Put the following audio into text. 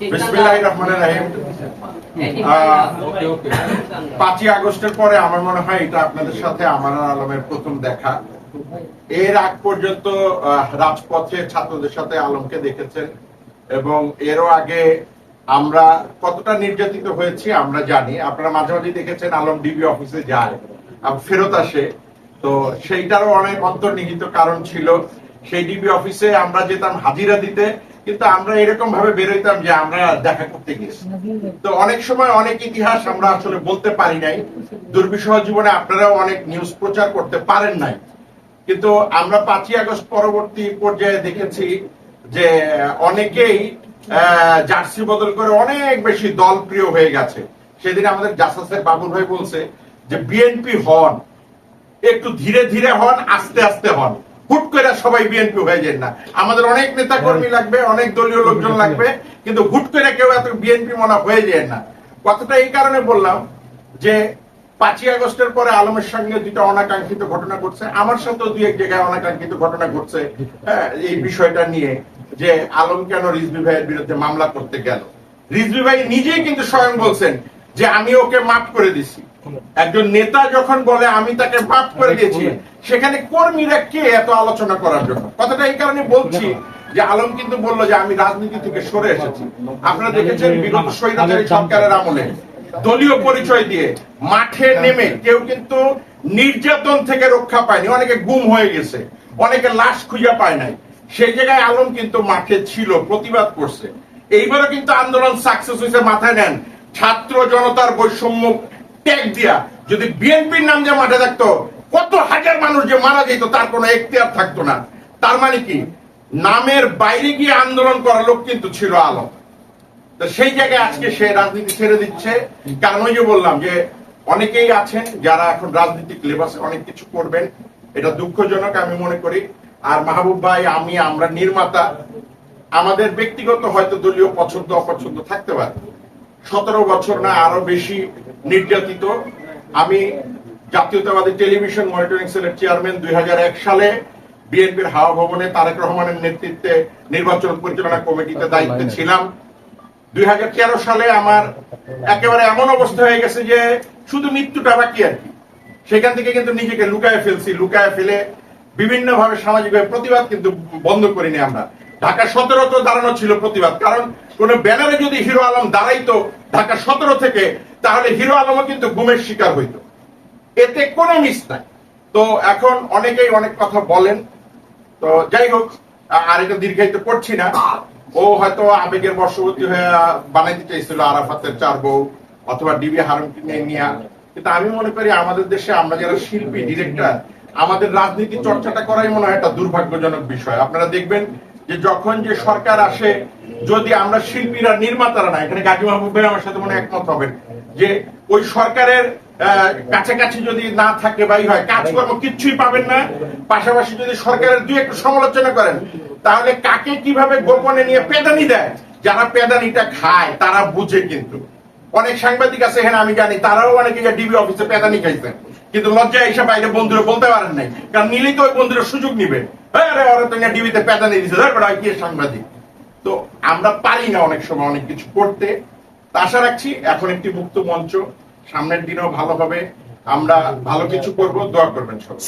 বিসমিল্লাহির রহমানির রহিম। পাঁচই আগস্টের পরে আমার মনে হয় এটা আপনাদের সাথে আমার আলমের প্রথম দেখা। এর আগ পর্যন্ত রাজপথে ছাত্রদের সাথে আলমকে দেখেছেন এবং এরও আগে আমরা কতটা নির্যাতিত হয়েছি আমরা জানি। আপনারা মাঝে মাঝে দেখেছেন আলম ডিবি অফিসে যায় ফেরত আসে। তো সেইটারও অনেক অন্তর্নিহিত কারণ ছিল। সেই ডিবি অফিসে আমরা যেতাম হাজিরা দিতে কিন্তু আমরা এরকম ভাবে বেরোইতাম যে আমরা দেখা করতে গেছি তো অনেক সময় অনেক ইতিহাস আমরা আসলে বলতে পারি নাই। দুর্বিষহ জীবনে আপনারাও অনেক নিউজ প্রচার করতে পারেন নাই। কিন্তু আমরা পাঁচই আগস্ট পরবর্তী পর্যায়ে দেখেছি যে অনেকেই জার্সি বদল করে অনেক বেশি দল প্রিয় হয়ে গেছে। সেদিন আমাদের জাসাসের বাবুল ভাই বলছে যে, বিএনপি হন, একটু ধীরে ধীরে হন, আস্তে আস্তে হন। হুট করে সবাই বিএনপি হয়ে যান না। আমাদের অনেক নেতা কর্মী লাগবে অনেক দলীয় লোকজন লাগবে কিন্তু হুট করে কেউ এত বিএনপি মনে হয়ে যায় না। কথাটা এই কারণে বললাম যে পাঁচই আগস্টের পরে আলমের সঙ্গে দুটো অনাকাঙ্ক্ষিত ঘটনা ঘটছে। আমার সাথেও দুই এক জায়গায় অনাকাঙ্ক্ষিত ঘটনা ঘটছে হ্যাঁ, এই বিষয়টা নিয়ে যে আলম কেন রিজবি ভাইয়ের বিরুদ্ধে মামলা করতে গেল। রিজভি ভাই নিজেই কিন্তু স্বয়ং বলছেন যে আমি ওকে মাফ করে দিছি। একজন নেতা যখন বলে আমি তাকে মাফ করে দিয়েছি সেখানে কর্মীরা কে এত আলোচনা করার জন্য? কথাটা এই কারণে বলছি যে আলম কিন্তু বলল যে আমি রাজনীতি থেকে সরে এসেছি। আপনারা দেখেছেন বিগত স্বৈরাচারী সরকারের আমলে দলীয় পরিচয় দিয়ে মাঠে নেমে কেউ কিন্তু নির্যাতন থেকে রক্ষা পায়নি। অনেকে গুম হয়ে গেছে অনেকে লাশ খুঁজে পায় নাই। সেই জায়গায় আলম কিন্তু মাঠে ছিল প্রতিবাদ করছে। এইবারও কিন্তু আন্দোলন সাকসেস হয়েছে মাথায় নেন। ছাত্র জনতার বৈষম্য ট্যাগ দিয়া যদি বিএনপির নাম যে মাঠে থাকতো, কত হাজার মানুষ যে মারা যেত, তার কোনো এখতিয়ার থাকতো না। তার মানে কি? নামের বাইরে গিয়ে আন্দোলন করার লোক কিন্তু ছিল আলম। তো সেই জায়গায় আজকে সে রাজনীতি ছেড়ে দিচ্ছে। কারণ ওই যে বললাম যে অনেকেই আছেন যারা এখন রাজনৈতিক লেবাসে অনেক কিছু করবেন। এটা দুঃখজনক আমি মনে করি। আর মাহবুব ভাই, আমি, আমরা নির্মাতা, আমাদের ব্যক্তিগত হয়তো দলীয় পছন্দ, অপছন্দ থাকতে পারে। সতেরো বছর না, আরও বেশি নির্যাতিত। আমি জাতীয়তাবাদী টেলিভিশন মনিটরিং সেলের চেয়ারম্যান দুই সালে বিএনপির হাওয়া ভবনে তারেক রহমানের নেতৃত্বে নির্বাচন পরিচালনা কমিটিতে দায়িত্বে ছিলাম। দুই সালে আমার একেবারে এমন অবস্থা হয়ে গেছে যে শুধু মৃত্যুটা বাকি আর কি। সেখান থেকে কিন্তু নিজেকে লুকায় ফেলছি, লুকায় ফেলে বিভিন্ন ভাবে সামাজিক প্রতিবাদ কিন্তু বন্ধ করিনি আমরা। ঢাকা সতেরো তো দাঁড়ানো ছিল প্রতিবাদ, কারণ কোন ব্যানারে যদি হিরো আলম দাঁড়াইতো, ঢাকা সতেরো থেকে তাহলে হিরো আলমও কিন্তু গুমের শিকার হইতো। এতে কোনো মিস নাই। তো এখন অনেকেই অনেক কথা বলেন। তো যাই হোক, আর এটা দীর্ঘায়িত করছি না। ও হয়তো আবেগের বশবর্তী হয়ে বানাইতে চাইছিল আরাফাতের চার বউ অথবা ডিবি হারুনকে নিয়ে নিয়া। কিন্তু আমি মনে করি আমাদের দেশে আমরা যারা শিল্পী, ডিরেক্টর, আমাদের রাজনীতি চর্চাটা করাই মনে হয় একটা দুর্ভাগ্যজনক বিষয়। আপনারা দেখবেন যে যখন যে সরকার আসে যদি আমরা শিল্পীরা, নির্মাতারা না, এখানে গাজী মাহবুব ভাই আমার সাথে মনে একমত হবেন, যে ওই সরকারের কাছাকাছি যদি না থাকে বা হয়, কাজকর্ম কিচ্ছুই পাবেন না, পাশাপাশি যদি সরকারের দুই একটু সমালোচনা করেন, তাহলে কাকে কীভাবে গোপনে নিয়ে পেদানি দেয়? যারা পেদানিটা খায়, তারা বুঝে কিন্তু। অনেক সাংবাদিক আছে এখানে আমি জানি, তারাও অনেকে ডিবি অফিসে পেদানি খাইছেন কিন্তু লজ্জা এসে বাইরে বন্ধুরা বলতে পারেন নাই, কারণ নিলেই তো ওই বন্ধুরা সুযোগ নিবে। "এই আরে, ওরা তো ডিবিতে পেদানি দিছে কি সাংবাদিক? তো আমরা পারি না অনেক সময় অনেক কিছু করতে। তা আশা রাখছি এখন একটি মুক্ত মঞ্চ। সামনের দিনেও ভালোভাবে আমরা ভালো কিছু করব। দোয়া করবেন সবাই।